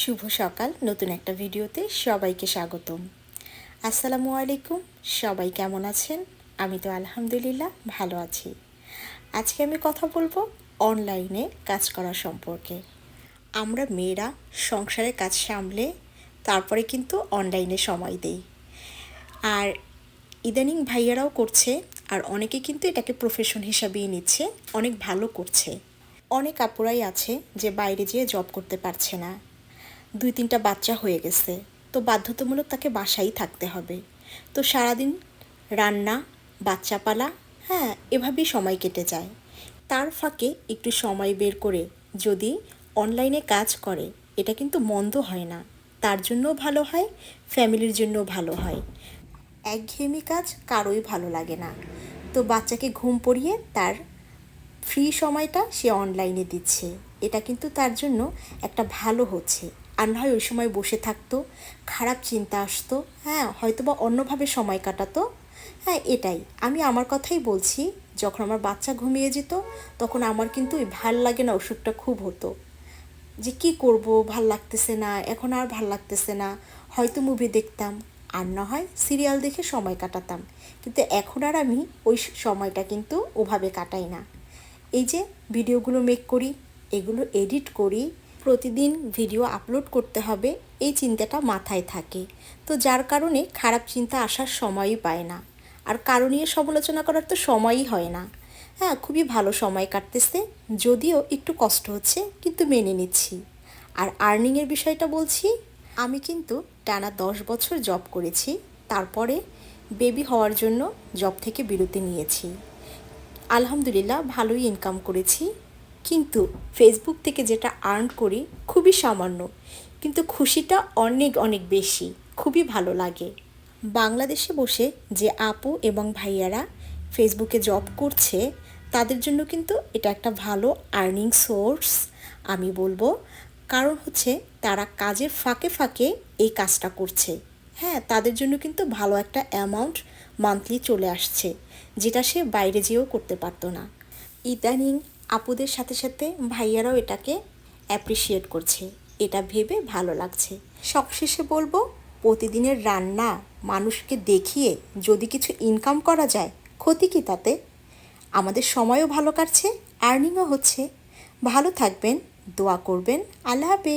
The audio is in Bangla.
শুভ সকাল। নতুন একটা ভিডিওতে সবাইকে স্বাগতম। আসসালামু আলাইকুম। সবাই কেমন আছেন? আমি তো আলহামদুলিল্লাহ ভালো আছি। আজকে আমি কথা বলব অনলাইনে কাজ করা সম্পর্কে। আমরা মেয়েরা সংসারে কাজ সামলে তারপরে কিন্তু অনলাইনে সময় দেই। আর ইদানিং ভাইয়ারাও করছে আর অনেকে কিন্তু এটাকে প্রফেশন হিসাবেই নিচ্ছে, অনেক ভালো করছে। অনেক আপুরাই আছে যে বাইরে যেয়ে জব করতে পারছে না। দুই তিনটা বাচ্চা হয়ে গেছে। তো বাধ্যতামূলক তাকে বাসায় থাকতে হবে। তো সারাদিন রান্না বাচ্চা পালা হ্যাঁ এভাবেই সময় কেটে যায়। তার ফাঁকে একটু সময় বের করে যদি অনলাইনে কাজ করে, এটা কিন্তু মন্দ হয় না। তার জন্যও ভালো হয়, ফ্যামিলির জন্যও ভালো হয়। একঘেয়েমি কাজ কারোই ভালো লাগে না। তো বাচ্চাকে ঘুম পড়িয়ে তার ফ্রি সময়টা সে অনলাইনে দিচ্ছে। এটা কিন্তু তার জন্য একটা ভালো হচ্ছে। আর না হয় ওই সময় বসে থাকতো, খারাপ চিন্তা আসতো হ্যাঁ হয়তো বা অন্যভাবে সময় কাটাতো। হ্যাঁ এটাই। আমি আমার কথাই বলছি, যখন আমার বাচ্চা ঘুমিয়ে যেত, তখন আমার কিন্তু ওই ভালো লাগে না অসুখটা খুব হতো। যে কি করব, ভালো লাগতেছে না, এখন আর ভালো লাগতেছে না, হয়তো মুভি দেখতাম, আর না হয় সিরিয়াল দেখে সময় কাটাতাম। কিন্তু এখন আর আমি ওই সময়টা কিন্তু ওভাবে কাটাই না। এই যে ভিডিওগুলো মেক করি, এগুলো এডিট করি প্রতিদিন ভিডিও আপলোড করতে হবে, এই চিন্তাটা মাথায় থাকে। তো যার কারণে খারাপ চিন্তা আসার সময়ই পায় না। আর কারও নিয়ে সমালোচনা করার তো সময়ই হয় না। হ্যাঁ খুবই ভালো সময় কাটতেছে, যদিও একটু কষ্ট হচ্ছে, কিন্তু মেনে নিচ্ছি। আর আর্নিংয়ের বিষয়টা বলছি, আমি কিন্তু টানা দশ বছর জব করেছি, তারপরে বেবি হওয়ার জন্য জব থেকে বিরতি নিয়েছি। আলহামদুলিল্লাহ ভালোই ইনকাম করেছি। কিন্তু ফেসবুক থেকে যেটা আর্ন করি খুবই সামান্য। কিন্তু খুশিটা অনেক অনেক বেশি, খুবই ভালো লাগে। বাংলাদেশে বসে যে আপু এবং ভাইয়ারা ফেসবুকে জব করছে, তাদের জন্য কিন্তু এটা একটা ভালো আর্নিং সোর্স আমি বলব। কারণ হচ্ছে তারা কাজের ফাঁকে ফাঁকে এই কাজটা করছে। হ্যাঁ তাদের জন্য কিন্তু ভালো একটা অ্যামাউন্ট মান্থলি চলে আসছে, যেটা সে বাইরে যেয়েও করতে পারতো না। ইদানিং আপুদের সাথে সাথে ভাইয়ারাও এটাকে অ্যাপ্রিসিয়েট করছে। এটা ভেবে ভালো লাগছে। সবশেষে বলব, প্রতিদিনের রান্না মানুষকে দেখিয়ে যদি কিছু ইনকাম করা যায়, ক্ষতি কি তাতে? আমাদের সময়ও ভালো কাটছে আর্নিংও হচ্ছে। ভালো থাকবেন, দোয়া করবেন। আল্লাহ হাফেজ।